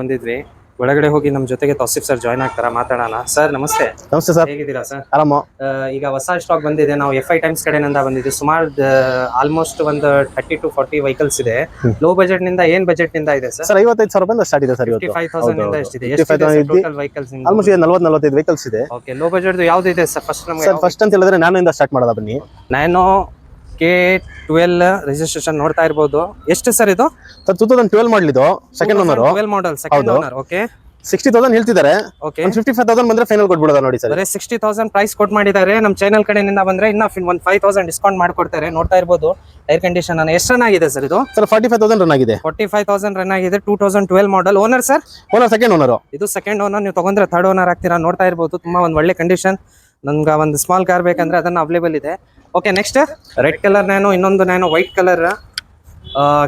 ಬಂದಿದ್ವಿ ಒಳಗಡೆ ಹೋಗಿ ನಮ್ಮ ಜೊತೆಗೆ ತೌಸಿಫ್ ಸರ್ ಜಾಯ್ನ್ ಆಗ್ತಾರ ಮಾತಾಡೋಣ. ಸರ್ ನಮಸ್ತೆ. ನಮಸ್ತೆ ಸರ್. ಹೇಗಿದ್ದೀರಾ ಸರ್? ಆರಾಮ. ಈಗ ಹೊಸ ಸ್ಟಾಕ್ ಬಂದಿದೆ. ನಾವು ಎಫ್ ಐ ಟೈಮ್ಸ್ ಕಡೆಯಿಂದ ಬಂದಿದ್ವಿ ಸುಮಾರು ಆಲ್ಮೋಸ್ಟ್ ಒಂದು ಥರ್ಟಿ ಟು ಫಾರ್ಟಿ ವೆಹಿಕಲ್ಸ್ ಇದೆ. ಲೋ ಬಜೆಟ್ನಿಂದ ಏನ್ ಬಜೆಟ್ನಿಂದ ಇದೆ ಸರ್? ಐವತ್ತೈದು ಸಾವಿರ ರೂಪಾಯಿಂದ ಸ್ಟಾರ್ಟ್ ಇದೆ ಸರ್ ಫೈವ್ ತೌಸಂಡ್ ಇಂದ ಎಷ್ಟಿದೆ? 55,000 ಇದ್ದು ಟೋಟಲ್ ವೆಹಿಕಲ್ಸ್ ಆಲ್ಮೋಸ್ಟ್ ಈಗ ನಲ್ವತ್ತು ನಲ್ವತ್ತೈದು ವೆಹಿಕಲ್ಸ್ ಇದೆ. ಓಕೆ ಲೋ ಬಜೆಟ್ ಯಾವ್ದು ಇದೆ ಸರ್? ಫಸ್ಟ್ ನಮಗೆ ಫಸ್ಟ್ ಅಂತ ಹೇಳಿದ್ರೆ ನಾನು ಇಂದ ಸ್ಟಾರ್ಟ್ ಮಾಡೋದ ಬನ್ನಿ. ನ್ಯಾನೋ ಕೆ ಟ್ವೆಲ್ ರಿಜಿಸ್ಟ್ರೇಷನ್ ನೋಡ್ತಾ ಇರ್ಬೋದು. ಎಷ್ಟು ಸರ್ ಇದು? ಸರ್ ಟೂ ತೌಸಂಡ್ ಟ್ವೆಲ್ ಮಾಡಲಿದ್ದು second owner twelve model second owner okay sixty thousand ಹೇಳ್ತಿದ್ದಾರೆ. ಓಕೆ ಫಿಫ್ಟಿ ಫೈವ್ ತೌಸಂಡ್ ಬಂದ್ರೆ ಫೈನಲ್ ಕೊಟ್ಬಿಡೋದ ನೋಡಿ ಸರ್. ಸಿಕ್ಸ್ಟಿ ತೌಸಂಡ್ ಪ್ರೈಸ್ ಕೊಟ್ಟು ಮಾಡಿದ್ದಾರೆ. ನಮ್ಮ ಚಾನಲ್ ಕಡೆಯಿಂದ ಬಂದ್ರೆ ಇನ್ನ ಒಂದು ಫೈವ್ ತೌಸಂಡ್ ಡಿಸ್ಕೌಂಟ್ ಮಾಡ್ಕೊಡ್ತಾರೆ. ನೋಡ್ತಾ ಇರ್ಬೋದು ಏರ್ ಕಂಡೀಷನ್ ಎಷ್ಟು ರನ್ ಆಗಿದೆ ಸರ್ ಇದು? Sir forty five thousand run ಆಗಿದೆ. ಫಾರ್ಟಿ ಫೈವ್ ತೌಸಂಡ್ ರನ್ ಆಗಿದೆ. Two thousand twelve model owner sir owner second owner ಇದು ಸೆಕೆಂಡ್ ಓನರ್ ನೀವು ತಗೊಂಡ್ರೆ ಥರ್ಡ್ ಓನರ್ ಆಗ್ತೀರಾ ನೋಡ್ತಾ ಇರ್ಬೋದು. ತುಂಬಾ ಒಂದು ಒಳ್ಳೆ ಕಂಡೀಷನ್ ನನ್ಗೆ ಒಂದು ಸ್ಮಾಲ್ ಕಾರ್ ಬೇಕಂದ್ರೆ ಅದನ್ನ ಅವೈಲೇಬಲ್ ಇದೆ. Okay next red colour Nano ಇನ್ನೊಂದು Nano white colour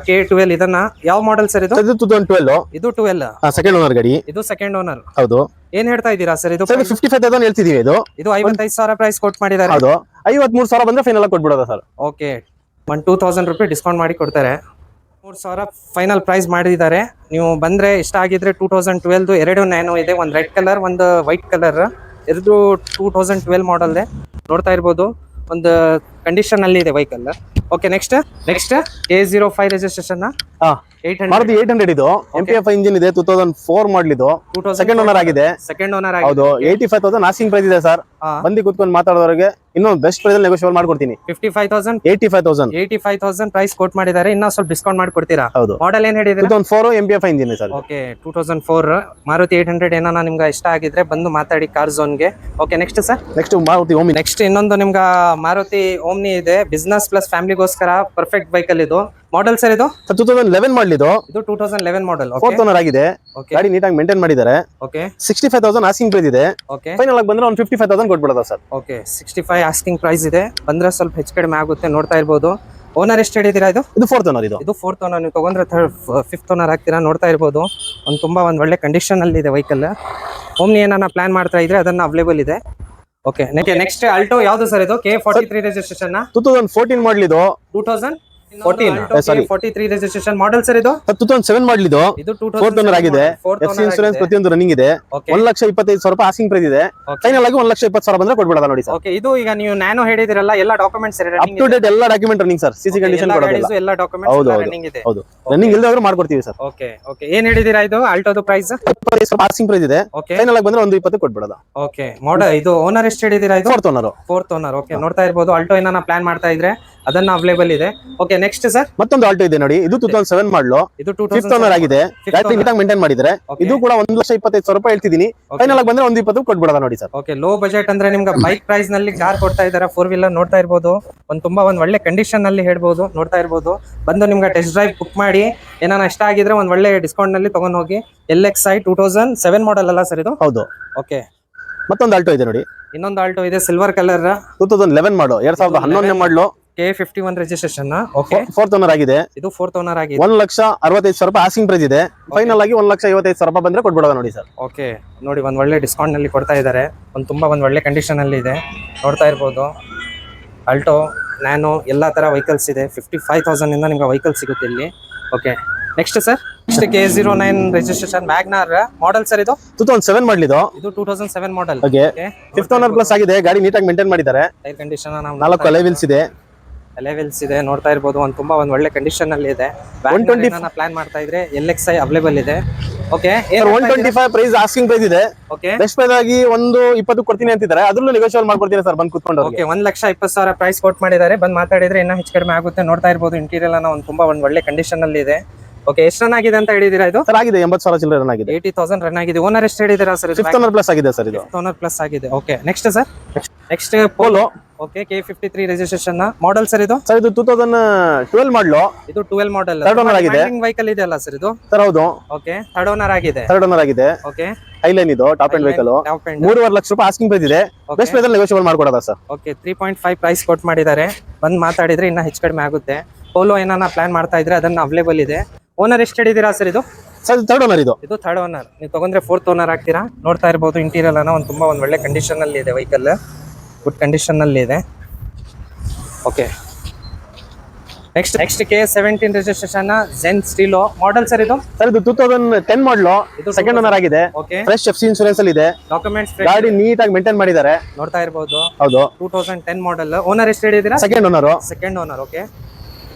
K twelve ಇದನ್ನ ಯಾವ ಮಾಡೆಲ್ ಸರ್ ಇದು? ಇದು ಟೂ ತೌಸಂಡ್ ಟ್ವೆಲ್ ಇದು ಟ್ವೆಲ್ ಸೆಕೆಂಡ್ ಓನರ್ ಗಾಡಿ. ಇದು ಸೆಕೆಂಡ್ ಓನರ್ ಹೌದು. ಏನ್ ಹೇಳ್ತಾ ಇದ್ದೀರಾ ಸರ್ ಇದು? ಫಿಫ್ಟಿ ಫೈವ್ ತೌಸಂಡ್ ಹೇಳ್ತಿದೀವಿ ಇದು. ಇದು ಐವತ್ತೈದು ಸಾವಿರ ಪ್ರೈಸ್ ಕೊಟ್ಟು ಮಾಡಿದ್ದಾರೆ. ಹೌದು. ಐವತ್ಮೂರು ಸಾವಿರ ಬಂದ್ರೆ final ಕೊಟ್ಬಿಡೋದ sir okay one two thousand rupees discount ಮಾಡಿ ಕೊಡ್ತಾರೆ. ಮೂರು ಸಾವಿರ ಫೈನಲ್ ಪ್ರೈಸ್ ಮಾಡಿದ್ದಾರೆ. ನೀವು ಬಂದರೆ ಇಷ್ಟ ಆಗಿದ್ರೆ ಟೂ ತೌಸಂಡ್ ಟ್ವೆಲ್ದು ಎರಡು ನ್ಯಾನೋ ಇದೆ. ಒಂದು ರೆಡ್ ಕಲರ್ ಒಂದು ವೈಟ್ ಕಲರ್ ಎರಡು ಟೂ ತೌಸಂಡ್ ಟ್ವೆಲ್ ಮಾಡಲ್ದೆ ನೋಡ್ತಾ ಇರ್ಬೋದು. ಒಂದು ಕಂಡೀಷನ್ ಅಲ್ಲಿ ಇದೆ vehicle okay next next A zero five registration eight hundred Maruti eight hundred ಇದು. ಎಂ ಪಿ ಎಫ್ ಇಂಜಿನ್ ಇದೆ ಟೂ ತೌಸಂಡ್ ಫೋರ್ ಮಾಡಲಿದ್ದು ಇದು ಸೆಕೆಂಡ್ ಓನರ್ ಆಗಿದೆ. ಸೆಕೆಂಡ್ ಓನರ್ ಆಗಿದೆ. ಹೌದು eighty five thousand asking price ಇದೆ ಸರ್ ಬಂದಿ ಬಂದು ಕುತ್ಕೊಂಡು ಮಾತಾಡೋರಿಗೆ ಇನ್ನೊಂದು ಬೆಸ್ಟ್ ಪ್ರೈಸ್ ನೆಗೋಷಿಯೇಟ್ ಮಾಡ್ಕೊಡ್ತೀನಿ. Fifty five thousand eighty five thousand eighty five thousand price quote ಮಾಡಿದ್ದಾರೆ ಇನ್ನೂ ಸ್ವಲ್ಪ ಡಿಸ್ಕೌಂಟ್ ಮಾಡ್ಕೊಡ್ತೀರಾ? ಹೌದು. ಮಾಡೆಲ್ ಏನ್ ಟೂ ಹೇಳಿದ್ರೆ ಒಂದು four M B F engine sir. Okay two thousand four Maruti eight hundred ಏನೋ ನಿಮ್ಗೆ ಇಷ್ಟ ಆಗಿದ್ರೆ ಬಂದು ಮಾತಾಡಿ car ಝೋನ್ಗೆ okay next sir next Maruti Omni next ಇನ್ನೊಂದು ನಿಮ್ಗೆ ಮಾರುತಿ ಓಮ್ನಿ ಇದೆ. ಬಿಸ್ನೆಸ್ ಪ್ಲಸ್ ಫ್ಯಾಮಿಲಿಗೋಸ್ಕರ ಪರ್ಫೆಕ್ಟ್ ಬೈಕಲ್ಲಿ ಇದು. ಮಾಡೆಲ್ ಸರ್ ಇದು? ಸರ್ ಟೂ ತೌಸಂಡ್ ಲೆವೆನ್ ಮಾಡಲಿದ್ದು ಇದು. Two thousand eleven model fourth owner ಆಗಿದೆ. ಓಕೆ ಗಾಡಿ ನೀಟಾಗಿ ಮೇಂಟೈನ್ ಮಾಡಿದ್ದಾರೆ. Okay sixty five thousand asking price ಇದೆ. ಓಕೆ ಫೈನಲ್ ಆಗಿ ಬಂದ್ರೆ ಒಂದು fifty five thousand ಕೊಟ್ಬಿಡೋದ sir. Okay sixty five asking price ಇದೆ. ಬಂದ್ರೆ ಸ್ವಲ್ಪ ಹೆಚ್ಚು ಕಡಿಮೆ ಆಗುತ್ತೆ ನೋಡ್ತಾ ಇರ್ಬೋದು. ಓನರ್ ಎಷ್ಟು ಹೇಳಿದ್ದೀರಾ ಇದು? ಇದು ಫೋರ್ತ್ ಓನರ್ ಇದು. ಇದು ಫೋರ್ತ್ ಓನರ್ ನೀವು ತಗೊಂಡ್ರೆ ಥರ್ಡ್ ಫಿಫ್ತ್ ಓನರ್ ಆಗ್ತೀರಾ ನೋಡ್ತಾ ಇರ್ಬೋದು. ಒಂದು ತುಂಬಾ ಒಂದು ಒಳ್ಳೆ ಕಂಡೀಷನ್ ಅಲ್ಲಿ ಇದೆ ವೆಹಿಕಲ್ ಓಮ್ನಿ ಏನಾನ ಪ್ಲಾನ್ ಮಾಡ್ತಾ ಇದ್ರೆ ಅದನ್ನ ಅವೈಲೇಬಲ್ ಇದೆ. ಓಕೆ ನೆಕ್ಸ್ಟ್ ಅಲ್ಟೋ ಯಾವುದು ಸರ್ ಇದು? K forty three registration two thousand fourteen ಮಾಡಲಿದ್ದು two thousand fourteen sorry forty three registration model sir ಇದು? ಟೂ ತೌಸಂಡ್ ಸೆವೆನ್ ಮಾಡಲಿದ್ದು ಇದು ಫೋರ್ ಆಗಿದೆ. ಎಫ್ ಸಿ ಇನ್ಸೂರೆನ್ಸ್ ಪ್ರತಿಯೊಂದು ರನ್ನಿಂಗ್ ಇದೆ. ಒಂದ್ ಲಕ್ಷ ಇಪ್ಪತ್ತೈದು ಸಾವಿರ ರೂಪಾಯಿ ಆಸ್ಕಿಂಗ್ ಪ್ರೈಸ್ ಇದೆ. ಫೈನಲ್ ಆಗಿ ಒಂದ್ ಲಕ್ಷ ಇಪ್ಪತ್ತು ಸಾವಿರ ಬಂದ್ರೆ ನೋಡಿ ಸರ್ ಓಕೆ ಇದು ಈಗ ನೀವು ನಾನೋ ಹೇಳಿದಿರಲ್ಲ ಎಲ್ಲ ಡಾಕ್ಯುಮೆಂಟ್ಸ್ ಅಪ್ ಟು ಡೇಟ್ ಎಲ್ಲ document running sir CC condition ಕೊಡೋದಿಲ್ಲ. ಎಲ್ಲ ಹೌದು. ರನ್ನಿಂಗ್ ಇದೆ. ಹೌದು. ರನ್ನಿಂಗ್ ಇಲ್ಲದೆ ಮಾಡ್ಕೊಡ್ತೀವಿ ಸರ್ ಓಕೆ ಓಕೆ ಏನ್ ಹೇಳಿದೀರಾ ಇದು? ಆಲ್ಟೋದು ಪ್ರೈಸ್ ಪ್ರೈಸ್ ಇದೆ. ಫೈನಲ್ ಆಗಿ ಬಂದ್ರೆ ಒಂದು ಇಪ್ಪತ್ತು ಕೊಟ್ಬಿಡೋದ ಓಕೆ ಮಾಡೆಲ್ ಇದು ಓನರ್ ಎಷ್ಟು ಹೇಳಿದೀರಾ ಇದು? Fourth owner fourth owner okay ನೋಡ್ತಾ ಇರ್ಬೋದು ಆಲ್ಟೋ ಏನಾನ ಪ್ಲಾನ್ ಮಾಡ್ತಾ ಇದ್ರೆ? ಅದನ್ನ ಅವೈಲೇಬಲ್ ಇದೆ. ಓಕೆ ನೆಕ್ಸ್ಟ್ ಸರ್ ಮತ್ತೊಂದು ಆಲ್ಟೋ ಇದೆ ನೋಡಿ. ಇದು ಟೂ ತೌಸಂಡ್ ಸೆವೆನ್ ಮಾಡಲು ಇದು ಟೂ ಫಿಫ್ತ್ ಓನರ್ ಆಗಿದೆ. ಗಾಯತ್ರಿ ನೀಟಾಗಿ ಮೇಂಟೈನ್ ಮಾಡಿದ್ರೆ ಇದು ಕೂಡ ಒಂದ್ ಲಕ್ಷ ಇಪ್ಪತ್ತೈದು ಸಾವಿರ ರೂಪಾಯಿ ಹೇಳ್ತಿದ್ದೀನಿ. ಫೈನಲ್ ಆಗಿ ಬಂದ್ರೆ ಒಂದು ಇಪ್ಪತ್ತು ಕೊಟ್ಬಿಡೋದ ನೋಡಿ ಸರ್ ಓಕೆ ಲೋ ಬಜೆಟ್ ಅಂದ್ರೆ ನಿಮ್ಗೆ ಬೈಕ್ ಪ್ರೈಸ್ನಲ್ಲಿ ಕಾರ್ ಕೊಡ್ತಾ ಇದಾರೆ ಫೋರ್ ವೀಲರ್ ನೋಡ್ತಾ ಇರ್ಬೋದು. ಒಂದ್ ತುಂಬಾ ಒಂದ್ ಒಳ್ಳೆ ಕಂಡೀಷನ್ನಲ್ಲಿ ಹೇಳ್ಬೋದು ನೋಡ್ತಾ ಇರ್ಬೋದು. ಬಂದು ನಿಮ್ಗೆ ಟೆಸ್ಟ್ ಡ್ರೈವ್ ಬುಕ್ ಮಾಡಿ. ಏನಾನ ಇಷ್ಟ ಆಗಿದ್ರೆ ಒಂದ್ ಒಳ್ಳೆ ಡಿಸ್ಕೌಂಟ್ನಲ್ಲಿ ತಗೊಂಡ್ ಹೋಗಿ. L X I two thousand seven model ಅಲ್ಲ ಸರ್ ಇದು? ಹೌದು. ಓಕೆ ಮತ್ತೊಂದು ಆಲ್ಟೋ ಇದೆ ನೋಡಿ. ಇನ್ನೊಂದು ಆಲ್ಟೋ ಇದೆ silver colour two thousand eleven ಮಾಡು ಎರಡ್ ಸಾವಿರದ ಹನ್ನೊಂದನೇ model K fifty one registration okay fourth owner ಆಗಿದೆ. ಇದು ಫೋರ್ತ್ ಓನರ್ ಆಗಿದೆ. ಒಂದ್ ಲಕ್ಷ ಅರವತ್ತೈದು ಸಾವಿರ ರೂಪಾಯಿ ಆಸಿಂಗ್ ಪ್ರೈಸ್ ಇದೆ. ಫೈನಲ್ ಆಗಿ ಒಂದ್ ಲಕ್ಷ ಐವತ್ತೈದು ಸಾವಿರ ರೂಪಾಯಿ ಬಂದ್ರೆ ಕೊಟ್ಬಿಡೋದ ನೋಡಿ ಸರ್. ಓಕೆ ನೋಡಿ ಒಂದು ಒಳ್ಳೆ ಡಿಸ್ಕೌಂಟ್ನಲ್ಲಿ ಕೊಡ್ತಾ ಇದ್ದಾರೆ ಒಂದು ತುಂಬಾ ಒಂದು ಒಳ್ಳೆ ಕಂಡೀಷನ್ ಅಲ್ಲಿ ಇದೆ. ನೋಡ್ತಾ ಇರ್ಬೋದು. ಅಲ್ಟೋ ನ್ಯಾನೋ ಎಲ್ಲ ತರ ವೆಹಿಕಲ್ಸ್ ಇದೆ. ಫಿಫ್ಟಿ ಫೈವ್ ತೌಸಂಡ್ ಇಂದ ನಿಮ್ಗೆ ವೆಹಿಕಲ್ ಸಿಗುತ್ತೆ ಇಲ್ಲಿ. Okay next sir next K zero nine registration WagonR model sir ಇದು? ಟೂ ತೌಸಂಡ್ ಸೆವೆನ್ ಮಾಡಲಿದ್ದು ಇದು. Two thousand seven model okay fifth owner plus ಆಗಿದೆ. ಗಾಡಿ ನೀಟಾಗಿ ಮೇಂಟೈನ್ ಮಾಡಿದ್ದಾರೆ. ಟೈರ್ ಕಂಡೀಷನ್ ನಾವು ನಾಲ್ಕು ಅಲೈವಿಲ್ಸ್ ಇದೆ. ಲೆವೆಲ್ಸ್ ಇದೆ ನೋಡ್ತಾ ಇರ್ಬೋದು. ಒಂದು ತುಂಬಾ ಒಂದು ಒಳ್ಳೆ ಕಂಡೀಷನ್ ಅಲ್ಲಿ ಇದೆ. 120 ಪ್ಲಾನ್ ಮಾಡ್ತಾ ಇದ್ರೆ ಎಲ್ ಎಕ್ಸ್ ಐ ಅವೈಲೇಬಲ್ ಇದೆ. Okay one twenty five price asking price ಇದೆ. ಓಕೆ ಬೆಸ್ಟ್ ಪ್ರೈಸ್ ಆಗಿ ಒಂದು ಇಪ್ಪತ್ತು ಕೊಡ್ತೀನಿ ಅಂತಿದ್ದಾರೆ. ಅದ್ರಲ್ಲೂ ನೆಗೋಷಿಯೇಟ್ ಮಾಡ್ಕೊಡ್ತೀನಿ ಸರ್ ಬಂದು ಕುತ್ಕೊಂಡು ಓಕೆ ಒಂದ್ ಲಕ್ಷ ಇಪ್ಪತ್ತು ಸಾವಿರ ಪ್ರೈಸ್ ಕೊಟ್ ಮಾಡಿದ್ದಾರೆ. ಬಂದ್ ಮಾತಾಡಿದ್ರೆ ಇನ್ನೂ ಹೆಚ್ಚು ಕಡಿಮೆ ಆಗುತ್ತೆ. ನೋಡ್ತಾ ಇರ್ಬೋದು ಇಂಟೀರಿಯರ್ ಅನ್ನ ಒಂದು ತುಂಬಾ ಒಂದು ಒಳ್ಳೆ ಕಂಡೀಷನ್ ಅಲ್ಲಿ ಇದೆ. ಓಕೆ ಎಷ್ಟು ರನ್ ಆಗಿದೆ ಅಂತ ಹೇಳಿದೀರಾ ಇದು? ಸರ್ ಆಗಿದೆ. ಎಂಬತ್ತು ಸಾವಿರ ಚಿಲ್ಲರೆ ರನ್ ಆಗಿದೆ. ಏಯ್ಟಿ ತೌಸಂಡ್ ರನ್ ಆಗಿದೆ. ಓನರ್ ಎಷ್ಟು ಹೇಳಿದೀರಾ ಸರ್ ಫಿಫ್ತ್ ಓನರ್ ಪ್ಲಸ್ ಆಗಿದೆ ಸರ್ ಇದು. ಓನರ್ ಪ್ಲಸ್ ಆಗಿದೆ. Okay next sir next Polo okay K fifty three registration model sir ಇದು? ಸರ್ ಇದು ಟೂ ತೌಸಂಡ್ ಟ್ವೆಲ್ ಮಾಡಲು ಇದು ಟ್ವೆಲ್ ಮಾಡೆಲ್ ಥರ್ಡ್ ಓನರ್ ಆಗಿದೆ. ವೆಹಿಕಲ್ ಇದೆ ಅಲ್ಲ ಸರ್ ಇದು? ಸರ್ ಹೌದು. ಓಕೆ ಥರ್ಡ್ ಓನರ್ ಆಗಿದೆ. ಥರ್ಡ್ ಓನರ್ ಆಗಿದೆ. ಓಕೆ ಹೈಲೈನ್ ಇದು ಟಾಪ್ ಅಂಡ್ ವೆಹಿಕಲ್ ಎಂಡ್ ಮೂರುವರೆ ಲಕ್ಷ ರೂಪಾಯಿ ಆಸ್ಕಿಂಗ್ ಪ್ರೈಸ್ ಇದೆ. Best price negotiable ಮಾಡ್ಕೊಡೋದ sir okay three point five price quote ಮಾಡಿದ್ದಾರೆ. ಬಂದು ಮಾತಾಡಿದ್ರೆ ಇನ್ನೂ ಹೆಚ್ಚು ಕಡಿಮೆ ಆಗುತ್ತೆ. ಪೋಲೋ ಏನಾನ ಪ್ಲಾನ್ ಮಾಡ್ತಾ ಇದ್ರೆ ಅದನ್ನ ಅವೈಲೇಬಲ್ ಇದೆ. ಓನರ್ ಎಷ್ಟು ಹೇಳಿದೀರಾ ಸರ್ ಇದು? ಸರ್ ಥರ್ಡ್ ಓನರ್ ಇದು. ಇದು ಥರ್ಡ್ ಓನರ್ ನೀವು ತಗೊಂಡ್ರೆ ಫೋರ್ತ್ ಓನರ್ ಆಗ್ತೀರಾ? ನೋಡ್ತಾ ಇರ್ಬೋದು ಇಂಟೀರಿಯರ್ ಅನ್ನ ಒಂದು ತುಂಬಾ ಒಂದು ಒಳ್ಳೆ ಕಂಡೀಷನ್ ಅಲ್ಲಿ ಇದೆ ವೆಹಿಕಲ್ ಗುಡ್ ಕಂಡೀಷನ್ ಅಲ್ಲಿ ಇದೆ. Okay next next K seventeen registration Zen Estilo model sir ಇದು? ಸರ್ ಇದು ಟೂ ತೌಸಂಡ್ ಟೆನ್ ಮಾಡಲು ಇದು ಸೆಕೆಂಡ್ ಓನರ್ ಆಗಿದೆ. Okay fresh F C insurance ಅಲ್ಲಿ ಇದೆ. ಡಾಕ್ಯುಮೆಂಟ್ಸ್ ಗಾಡಿ ನೀಟಾಗಿ ಮೇಂಟೈನ್ ಮಾಡಿದ್ದಾರೆ. ನೋಡ್ತಾ ಇರಬಹುದು ಹೌದು. Two thousand ten model owner ಎಷ್ಟು ಹೇಳಿದ್ದೀರಾ? Second owner second owner okay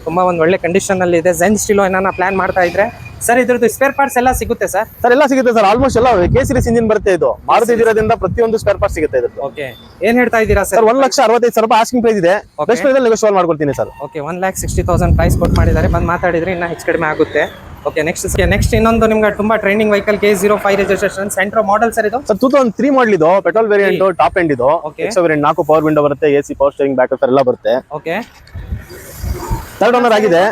ತುಂಬಾ ಒಂದು ಒಳ್ಳೆ ಕಂಡೀಷನ್ ಅಲ್ಲಿ ಇದೆ. ಜೆನ್ ಸ್ಟೀಲ್ ಏನಾನ ಪ್ಲಾನ್ ಮಾಡ್ತಾ ಇದ್ರೆ ಸರ್ ಇದ್ರದ್ದು ಸ್ಪೇರ್ ಪಾರ್ಟ್ಸ್ ಎಲ್ಲ ಸಿಗುತ್ತೆ ಸರ್ ಸರ್ ಎಲ್ಲ ಸಿಗುತ್ತೆ ಸರ್ ಆಲ್ಮೋಸ್ಟ್ ಎಲ್ಲ ಕೆ ಸಿರೀಸ್ ಇಂಜಿನ್ ಬರುತ್ತೆ ಇದು. ಮಾರುತಿ ಇರೋದ್ರಿಂದ ಪ್ರತಿಯೊಂದು ಸ್ಪೇರ್ ಪಾರ್ಟ್ ಸಿಗುತ್ತೆ ಓಕೆ ಏನ್ ಹೇಳ್ತಾ ಇದ್ದೀರಾ ಸರ್ ಒಂದ್ ಲಕ್ಷ ಅರವತ್ತೈದು ಸಾವಿರ ರೂಪಾಯಿ ಆಸ್ಕಿಂಗ್ ಪ್ರೈಸ್ ಇದೆ. ಬೆಸ್ಟ್ ಪ್ರೈಸ್ ನೆಗೋಷಿಯೇಟ್ ಮಾಡ್ಕೊಡ್ತೀನಿ sir okay one lakh sixty thousand price ಕೊಟ್ಟು ಮಾಡಿದ್ದಾರೆ. ಬಂದು ಮಾತಾಡಿದ್ರೆ ಇನ್ನ ಹೆಚ್ಚು ಕಡಿಮೆ ಆಗುತ್ತೆ. ಓಕೆ ನೆಕ್ಸ್ಟ್ ನೆಕ್ಸ್ಟ್ ಇನ್ನೊಂದು ನಿಮ್ಗೆ ತುಂಬಾ training vehicle K zero five registration Santro model sir ಇದು? Sir two thousand three model ಇದು. ಪೆಟ್ರೋಲ್ ವೇರಿಯಂಟ್ ಟಾಪ್ ಎಂಡ್ ಇದು. ಎಕ್ಸ್ ವೇರಿಯಂಟ್ ನಾಲ್ಕು ಪವರ್ ವಿಂಡೋ ಬರುತ್ತೆ A C power steering back ಎಲ್ಲ ಬರುತ್ತೆ. ಓಕೆ ಥರ್ಡ್ ಓನರ್ ಆಗಿದೆ.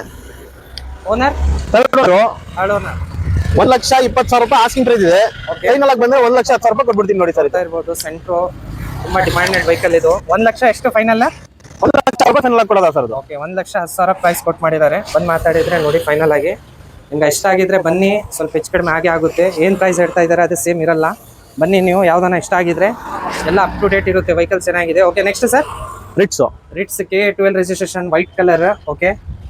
Owner third owner third owner ಒಂದ್ ಲಕ್ಷ ಇಪ್ಪತ್ತು ಸಾವಿರ ರೂಪಾಯಿ ಆಸ್ಕಿಂಗ್ ಪ್ರೈಸ್ ಇದೆ. ಫೈನಲ್ ಆಗಿ ಬಂದ್ರೆ ಒಂದ್ ಲಕ್ಷ ಹತ್ತು ಸಾವಿರ ರೂಪಾಯಿ ಕೊಟ್ಬಿಡ್ತೀನಿ ನೋಡಿ ಸರ್ ಇರ್ಬೋದು ಸೆಂಟ್ರೋ ತುಂಬಾ ಡಿಮ್ಯಾಂಡೆಡ್ ವೆಹಿಕಲ್ ಇದು. ಒಂದ್ ಲಕ್ಷ ಎಷ್ಟು ಫೈನಲ್ ಒಂದ್ ಲಕ್ಷ ರೂಪಾಯಿ ಫೈನಲ್ ಆಗಿ ಕೊಡೋದಾ ಸರ್ ಓಕೆ ಒಂದ್ ಲಕ್ಷ ಹತ್ತು ಸಾವಿರ ಪ್ರೈಸ್ ಕೊಟ್ಟು ಮಾಡಿದ್ದಾರೆ. ಬಂದು ಮಾತಾಡಿದ್ರೆ ನೋಡಿ ಫೈನಲ್ ಆಗಿ. ನಿಮ್ಗೆ ಇಷ್ಟ ಆಗಿದ್ರೆ ಬನ್ನಿ ಸ್ವಲ್ಪ ಹೆಚ್ಚು ಕಡಿಮೆ ಆಗೇ ಆಗುತ್ತೆ. ಏನು ಪ್ರೈಸ್ ಹೇಳ್ತಾ ಇದ್ದಾರೆ ಅದು ಸೇಮ್ ಇರಲ್ಲ. ಬನ್ನಿ ನೀವು ಯಾವ್ದಾನ ಇಷ್ಟ ಆಗಿದ್ರೆ ಎಲ್ಲ ಅಪ್ ಟು ಡೇಟ್ ಇರುತ್ತೆ ವೆಹಿಕಲ್ ಚೆನ್ನಾಗಿದೆ. Okay next sir Ritz Ritz K twelve registration white colour okay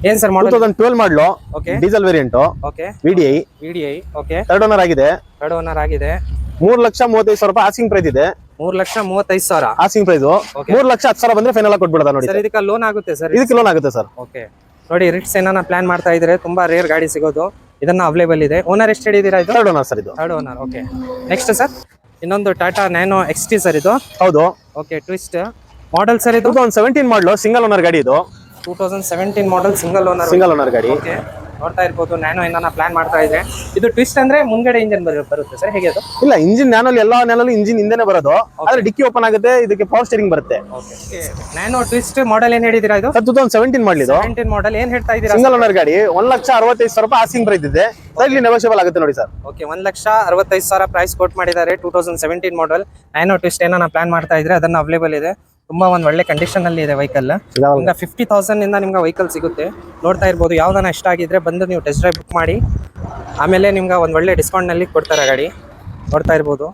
ಏನ್ sir two thousand twelve model okay diesel variant okay VDI VDI okay third owner ಆಗಿದೆ. ಥರ್ಡ್ ಓನರ್ ಆಗಿದೆ. ಮೂರ್ ಲಕ್ಷ ಮೂವತ್ತೈದು ಸಾವಿರ ರೂಪಾಯಿ asking price ಇದೆ. ಮೂರ್ ಲಕ್ಷ ಮೂವತ್ತೈದು ಸಾವಿರ. Asking price. ಮೂರ್ ಲಕ್ಷ ಹತ್ತು ಸಾವಿರ ಬಂದ್ರೆ ಫೈನಲ್ ಆಗಿ ಕೊಟ್ಬಿಡೋದಾ ನೋಡಿ ಸರ್ ಇದಕ್ಕೆ ಲೋನ್ ಆಗುತ್ತೆ ಸರ್ ಇದಕ್ಕೆ ಲೋನ್ ಆಗುತ್ತೆ ಸರ್ ಓಕೆ ನೋಡಿ ರಿಟ್ಸ್ ಏನಾನ ಪ್ಲಾನ್ ಮಾಡ್ತಾ ಇದ್ರೆ ತುಂಬಾ ರೇರ್ ಗಾಡಿ ಸಿಗೋದು. ಇದನ್ನ ಅವೈಲೇಬಲ್ ಇದೆ. ಓನರ್ ಎಷ್ಟು ಹೇಳಿದೀರಾ ಇದು? ಥರ್ಡ್ ಓನರ್ ಸರ್ ಇದು. Third owner okay next sir ಇನ್ನೊಂದು Tata Nano X T sir ಇದು. ಹೌದು. ಓಕೆ ಟ್ವಿಸ್ಟ್ ಮಾಡಲ್ ಸರ್ ಇದು ಒಂದು thousand seventeen model single owner ಗಾಡಿ ಇದು. Two thousand seventeen model single owner single owner ಗಾಡಿ. ಓಕೆ ನೋಡ್ತಾ ಇರ್ಬೋದು ನ್ಯಾನೋ ಏನಾನ ಪ್ಲಾನ್ ಮಾಡ್ತಾ ಇದೆ ಇದು ಟ್ವಿಸ್ಟ್ ಅಂದ್ರೆ ಮುಂದ್ಗಡೆ ಇಂಜಿನ್ ಬರುತ್ತೆ ಸರ್? ಹೇಗೆ ಅದು? ಇಲ್ಲ ಇಂಜಿನ್ ನ್ಯಾನಲ್ಲಿ ಎಲ್ಲ ನ್ಯಾನಲ್ಲಿ ಇಂಜಿನ್ ಹಿಂದೆನೆ ಬರೋದು. ಆದ್ರೆ ಡಿಕ್ಕಿ ಓಪನ್ ಆಗುತ್ತೆ ಇದಕ್ಕೆ ಪವರ್ ಸ್ಟೇರಿಂಗ್ ಬರುತ್ತೆ. ಓಕೆ ನ್ಯಾನೋ ಟ್ವಿಸ್ಟ್ ಮಾಡಲ್ ಏನ್ ಹೇಳಿದಿರಾ ಇದು? ಸರ್ ಟೂ ತೌಸಂಡ್ ಸೆವೆಂಟೀನ್ ಮಾಡಲಿದ್ದು ಇದು. ಸೆವೆಂಟೀನ್ ಮಾಡಲ್ ಏನ್ ಹೇಳ್ತಾ ಇದ್ದೀರಾ ಸಿಂಗಲ್ ಓನರ್ ಗಾಡಿ ಒಂದ್ ಲಕ್ಷ ಅರವತ್ತೈದು ಸಾವಿರ ರೂಪಾಯಿ ಆಸಿಂಗ್ ಪ್ರೈಸ್ ಇದೆ. ಇಲ್ಲಿ ನೆಗೋಷಿಯಬಲ್ ಆಗುತ್ತೆ ನೋಡಿ ಸರ್. ಓಕೆ ಒಂದ್ ಲಕ್ಷ ಅರವತ್ತೈದು ಸಾವಿರ ಪ್ರೈಸ್ ಕೊಟ್ ಮಾಡಿದ್ದಾರೆ two thousand seventeen model Nano twist ಏನಾನ ಪ್ಲಾನ್ ಮಾಡ್ತಾ ಇದ್ರೆ ಅದನ್ನ ಅವೈಲೇಬಲ್ ಇದೆ. ತುಂಬಾ ಒಂದ್ ಒಳ್ಳೆ ಕಂಡೀಷನ್ ಅಲ್ಲಿ ಇದೆ ವೆಹಿಕಲ್ ನಿಮ್ಗೆ ಫಿಫ್ಟಿ ತೌಸಂಡ್ ಇಂದ ನಿಮ್ಗೆ ವೆಹಿಕಲ್ ಸಿಗುತ್ತೆ. ನೋಡ್ತಾ ಇರ್ಬೋದು ಯಾವ್ದಾನ ಇಷ್ಟ ಆಗಿದ್ರೆ ಬಂದು ನೀವು ಟೆಸ್ಟ್ ಡ್ರೈವ್ ಬುಕ್ ಮಾಡಿ. ಆಮೇಲೆ ನಿಮ್ಗೆ ಒಂದ್ ಒಳ್ಳೆ ಡಿಸ್ಕೌಂಟ್ನಲ್ಲಿ ಕೊಡ್ತಾರೆ ಗಾಡಿ. ನೋಡ್ತಾ ಇರ್ಬೋದು.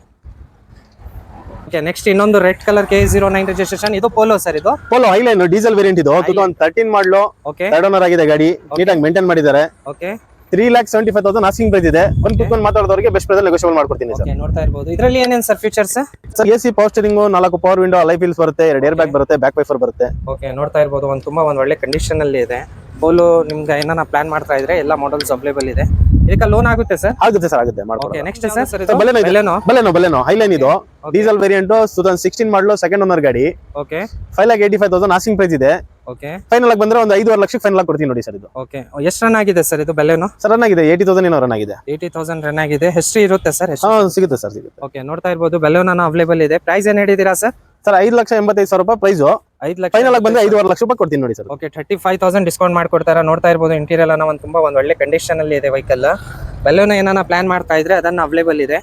ಓಕೆ ನೆಕ್ಸ್ಟ್ ಇನ್ನೊಂದು red colour K zero nine registration ಇದು ಪೋಲೋ ಸರ್ ಇದು? ಪೋಲೋ ಐಲೈನ್ ಡೀಸೆಲ್ ವೇರಿಯಂಟ್ ಇದು. ತರ್ಟೀನ್ ಮಾಡಲು ಓಕೆ ಆಗಿದೆ ಗಾಡಿ. ನೀಟಾಗಿ ಮೇಂಟೈನ್ ಮಾಡಿದ್ದಾರೆ. Okay three lakh seventy five thousand asking price ಇದೆ ಒಂದು ಕುತ್ಕೊಂಡು ಮಾತಾಡೋದವರಿಗೆ ಬೆಸ್ಟ್ ಪ್ರೈಸ್ ನೆಗೋಷಿಯಬಲ್ ಮಾಡ್ಕೊಡ್ತೀನಿ ಸರ್. ನೋಡ್ತಾ ಇರಬಹುದು ಇದರಲ್ಲಿ ಏನೇನು sir features sir A C power steering ನಾಲ್ಕು ಪವರ್ ವಿಂಡೋ ಲೈಫ್ ಇಲ್ಸ್ ಬರುತ್ತೆ ಎರಡು ಏರ್ ಬ್ಯಾಗ್ ಬರುತ್ತೆ ಬ್ಯಾಕ್ ವೈಫರ್ ಬರುತ್ತೆ. ಓಕೆ ನೋಡ್ತಾ ಇರ್ಬೋದು. ಒಂದು ತುಂಬಾ ಒಂದು ಒಳ್ಳೆ ಕಂಡೀಷನ್ ಅಲ್ಲಿ ಇದೆ. ಬೋಲು ನಿಮ್ಗೆ ಏನಾನ ಪ್ಲಾನ್ ಮಾಡ್ತಾ ಇದ್ರೆ ಎಲ್ಲ ಮಾಡಲ್ಸ್ ಅವೈಲೇಬಲ್ ಇದೆ. ಇದಕ್ಕೆ ಲೋನ್ ಆಗುತ್ತೆ ಸರ್ ಆಗುತ್ತೆ ಸರ್ ಆಗುತ್ತೆ. ಓಕೆ ಮಾಡ್ಕೊಡ್ತೀನಿ next sir Baleno Baleno Baleno Baleno Highline ಇದು. Diesel variant two thousand sixteen model second owner ಗಾಡಿ. Okay five lakh eighty five thousand asking price ಇದೆ. ಓಕೆ ಫೈನಲ್ ಆಗಿ ಬಂದ್ರೆ ಒಂದು ಐದುವರೆ ಲಕ್ಷಕ್ಕೆ ಫೈನಲ್ ಆಗಿ ಕೊಡ್ತೀನಿ ನೋಡಿ ಸರ್ ಇದು. ಓಕೆ ಎಷ್ಟು ರನ್ ಆಗಿದೆ ಸರ್ ಇದು ಬೆಲೆನೋ ಸರ್ ರನ್ ಆಗಿದೆ. ಏಯ್ಟಿ ತೌಸಂಡ್ ಏನೋ ರನ್ ಆಗಿದೆ. ಏಯ್ಟಿ ತೌಸಂಡ್ ರನ್ ಆಗಿದೆ. ಹಿಸ್ಟ್ರಿ ಇರುತ್ತೆ ಸರ್ ಹಾ ಸಿಗುತ್ತೆ ಸರ್ ಸಿಗುತ್ತೆ. ಓಕೆ ನೋಡ್ತಾ ಇರ್ಬೋದು. ಬೆಲೆನೋ ಅವೈಲೇಬಲ್ ಇದೆ. ಪ್ರೈಸ್ ಏನ್ ಹೇಳಿದೀರಾ ಸರ್ ಸರ್ ಐದು ಲಕ್ಷ ಎಂಬತ್ತೈದು ಸಾವಿರ ರೂಪಾಯಿ ಪ್ರೈಸು ಐದು ಲಕ್ಷ ಫೈನಲ್ ಆಗಿ ಬಂದ್ರೆ ಐದುವರೆ ಲಕ್ಷ ರೂಪಾಯಿ ಕೊಡ್ತೀನಿ ನೋಡಿ sir okay thirty five thousand discount ಮಾಡ್ಕೊಡ್ತಾರ ನೋಡ್ತಾ ಇರ್ಬೋದು ಇಂಟೀರಿಯರ್ ಎಲ್ಲ ಒಂದು ತುಂಬಾ ಒಂದು ಒಳ್ಳೆ ಕಂಡೀಷನ್ ಅಲ್ಲಿ ಇದೆ ವೆಹಿಕಲ್ ಬೆಲೆನೋ ಏನಾನ ಪ್ಲಾನ್ ಮಾಡ್ತಾ ಇದ್ರೆ ಅದನ್ನ ಅವೈಲೇಬಲ್ ಇದೆ.